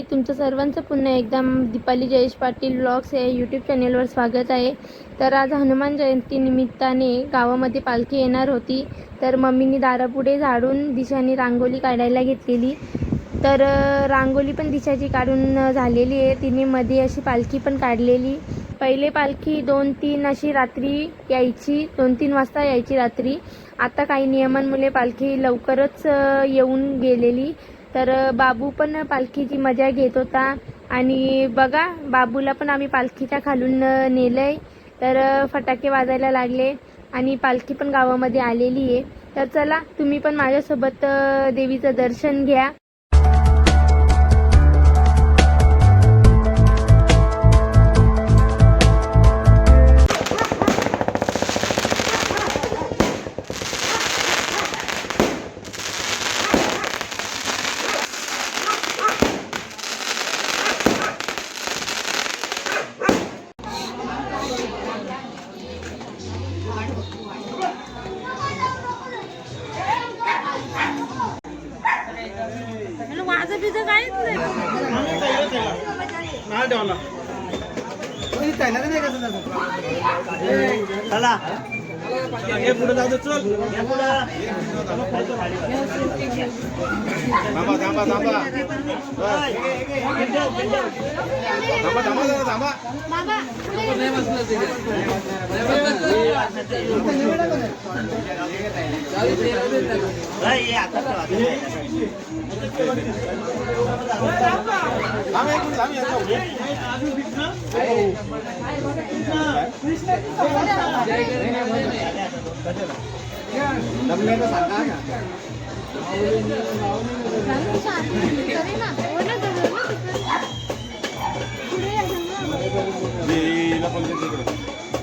हाय तुमचं सर्वांचं पुन्हा एकदा दीपाली जयेश पाटील ब्लॉग्स या यूट्यूब चॅनेलवर स्वागत आहे. तर आज हनुमान जयंती निमित्ताने गावामध्ये पालखी येणार होती. तर मम्मीनी दारापुढे झाडून दिशाने रांगोळी काढायला घेतलेली. तर रांगोली रांगोळी पण दिशाची काढून झालेली आहे. तिने मध्ये अशी पालखी पण काढलेली. पहिले पालखी दोन तीन अशी रात्री यायची दोन तीन वाजता यायची रात्री. आता काही नियमांमुळे पालखी लवकरच येऊन गेलेली. तर बाबू पण पालखीची मजा घेत होता. आणि बघा बाबूला पण आम्ही पालखीच्या खालून नेलं नेलंय. तर फटाके वाजायला लागले. आणि पालखी पण गावामध्ये आलेली आहे. तर चला तुम्ही पण माझ्यासोबत देवीचं दर्शन घ्या. चला. हे पुढे जाऊ दे चल. पुढं. थांबा थांबा थांबा. बस. थांबा थांबा जरा थांबा. नाही, आता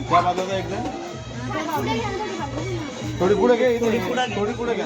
त्या बाजूला एकदा थोडी पुढे घे थोडी थोडी पुढे घ्या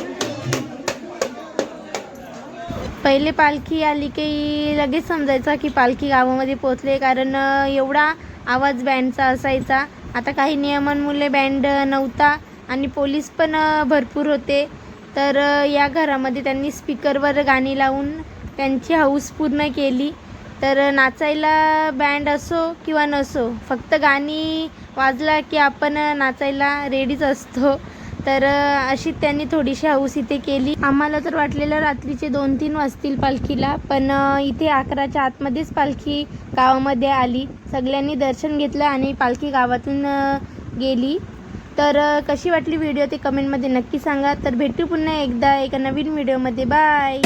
पहिले पालखी आली की लगेच समजायचा की पालखी गावामध्ये पोचले कारण एवढा आवाज बँडचा असायचा. आता काही नियमांमुळे बँड नव्हता आणि पोलीस पण भरपूर होते. तर या घरामध्ये त्यांनी स्पीकरवर गाणी लावून त्यांची हौस पूर्ण केली. तर नाचायला बँड असो किंवा नसो फक्त गाणी वाजला की आपण नाचायला रेडीच असतो. तर अशी त्यांनी थोडीशी हौस इथे केली. आम्हाला तर वाटलेलं रात्रीचे दोन तीन वाजतील पालखीला पण इथे अकराच्या आतमध्येच पालखी गावामध्ये आली. सगळ्यांनी दर्शन घेतलं आणि पालखी गावातून गेली. तर कशी वाटली व्हिडिओ ते कमेंटमध्ये नक्की सांगा. तर भेटू पुन्हा एकदा एका नवीन व्हिडिओमध्ये. बाय!